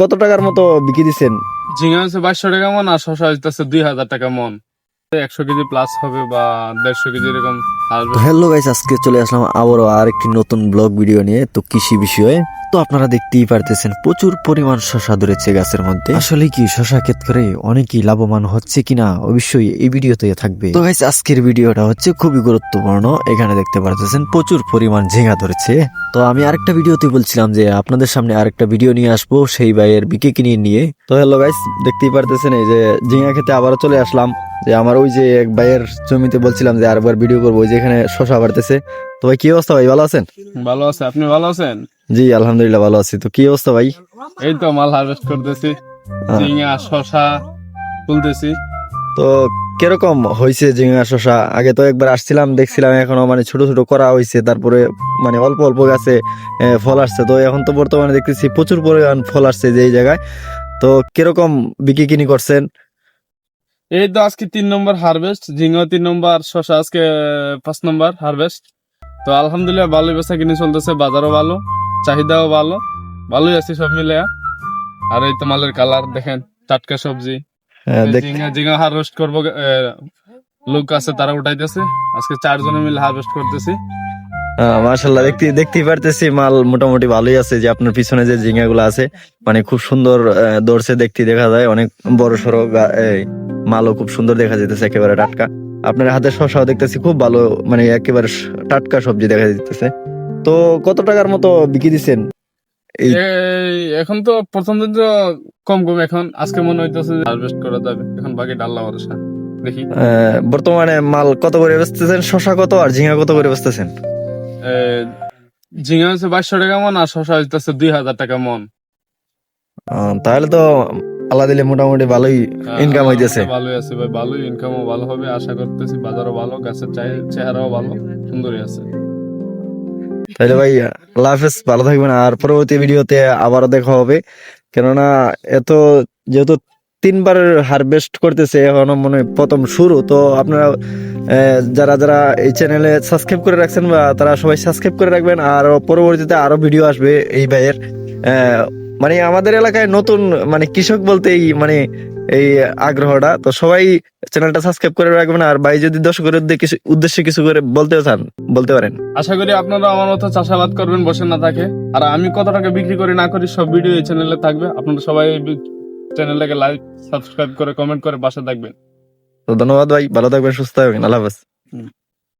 কত টাকার মতো বিক্রি দিচ্ছেন ঝিঙা হচ্ছে বাইশশো টাকা মন আর শশা হচ্ছে দুই হাজার টাকা মন। একশো কেজি প্লাস হবে বা দেড়শো কেজি এরকম হ্যালো গাইস আজকে চলে আসলাম আবারও আর একটি নতুন ব্লগ ভিডিও নিয়ে তো কৃষি বিষয়ে। তো আপনারা দেখতেই পারতেছেন প্রচুর পরিমাণ শশা ধরেছে গাছের মধ্যে। আসলে কি শশা ক্ষেত করে অনেকই লাভবান হচ্ছে কিনা অবশ্যই এই ভিডিওতে থাকবে। তো গাইস আজকের ভিডিওটা হচ্ছে খুবই গুরুত্বপূর্ণ। এখানে দেখতে পারতেছেন প্রচুর পরিমাণ ঝিঙা ধরেছে। তো আমি আরেকটা ভিডিওতে বলছিলাম যে আপনাদের সামনে আরেকটা ভিডিও নিয়ে আসব সেই ভাইয়ের বিকে কিনে নিয়ে। তো হ্যালো গাইস দেখতেই পারতেছেন এই যে ঝিঙা খেতে আবারও চলে আসলাম। যে আমার ওই যে এক ভাইয়ের জমিতে বলছিলাম যে আরেকবার ভিডিও করব ওই যে এখানে শশা বাড়তেছে। তো ভাই কি অবস্থা ভাই? ভালো আছেন? ভালো আছে। আপনি ভালো আছেন? জি আলহামদুলিল্লাহ ভালো আছি। তো কি অবস্থা ভাই? এই তো মাল হারভেস্ট করতেছি। ঝিঙা শশা তুলতেছি। তো কীরকম হয়েছে ঝিঙা শশা? আগে তো একবার আসছিলাম, দেখছিলাম এখনও মানে ছোট ছোট করা হয়েছে তারপরে মানে অল্প অল্প গাছে ফল আসছে। তো এখন তো বর্তমানে দেখতেছি প্রচুর পরিমাণ ফল আসছে যে এই জায়গায়। তো কীরকম বিক্রি কিনি করছেন? এই তো আজকে তিন নম্বর হারভেস্ট ঝিঙা তিন নম্বর, শশা আজকে পাঁচ নম্বর হারভেস্ট তো আলহামদুলিল্লাহ ভালোই বেচা কিনে চলতেছে, বাজারও ভালো, চাহিদাও ভালো, ভালোই আছে সব মিলে আর এই তো মালের কালার দেখেন, টাটকা সবজি। হ্যাঁ, ঝিঙা ঝিঙা হারভেস্ট করব লোক আছে তারা উঠাইতেছে। আজকে চারজনে মিলে হারভেস্ট করতেছি। মাশাল্লাহ দেখতে দেখতেই পারতেছি মাল মোটামুটি ভালোই আছে যে আপনার পিছনে যে আছে মানে খুব সুন্দর দর্শে দেখতে দেখা যায় অনেক বড় সড়ো মালও খুব সুন্দর দেখা যাইতেছে একেবারে টাটকা। আপনার হাতে শসাও দেখতেছি খুব ভালো মানে একেবারে টাটকা সবজি দেখা যাইতেছে। তো কত টাকার মতো বিক্রি দিচ্ছেন? এখন তো প্রথম দিন তো কম কম এখন। আজকে মনে হইতেছে হারভেস্ট করা যাবে। এখন বাকি ডাল্লা ভরসা দেখি। বর্তমানে মাল কত করে বেচতেছেন? শসা কত আর ঝিঙ্গা কত করে বেচতেছেন? ঝিঙা হচ্ছে বাইশশো টাকা মন আর শশা হইতেছে দুই হাজার টাকা মন। তাহলে তো আল্লাহ দিলে মোটামুটি ভালোই ইনকাম হইতেছে। ভালোই আছে ভাই ভালোই ইনকামও ভালো হবে আশা করতেছি বাজারও ভালো গাছের চেহারাও ভালো সুন্দরই আছে। তাহলে ভাই, আল্লাহ ভালো থাকবেন। আর পরবর্তী ভিডিওতে আবারও দেখা হবে। কেননা, এত যেহেতু তিনবার হারভেস্ট করতেছে, এখনও মনে প্রথম শুরু। তো আপনারা যারা যারা এই চ্যানেলে সাবস্ক্রাইব করে রাখছেন বা তারা সবাই সাবস্ক্রাইব করে রাখবেন। আর পরবর্তীতে আরও ভিডিও আসবে এই ভাইয়ের। মানে আমাদের এলাকায় নতুন মানে কৃষক বলতেই মানে এই আগ্রহটা তো সবাই চ্যানেলটা সাবস্ক্রাইব করে রাখবেন আর ভাই যদি দর্শকের কিছু উদ্দেশ্যে কিছু করে বলতে চান বলতে পারেন। আশা করি আপনারা আমার মতো চাষাবাদ করবেন বসে না থাকে। আর আমি কত টাকা বিক্রি করি না করি সব ভিডিও এই চ্যানেলে থাকবে। আপনারা সবাই চ্যানেলটাকে লাইক সাবস্ক্রাইব করে কমেন্ট করে পাশে থাকবেন। তো ধন্যবাদ ভাই ভালো থাকবেন সুস্থ থাকবেন আল্লাহ হাফেজ।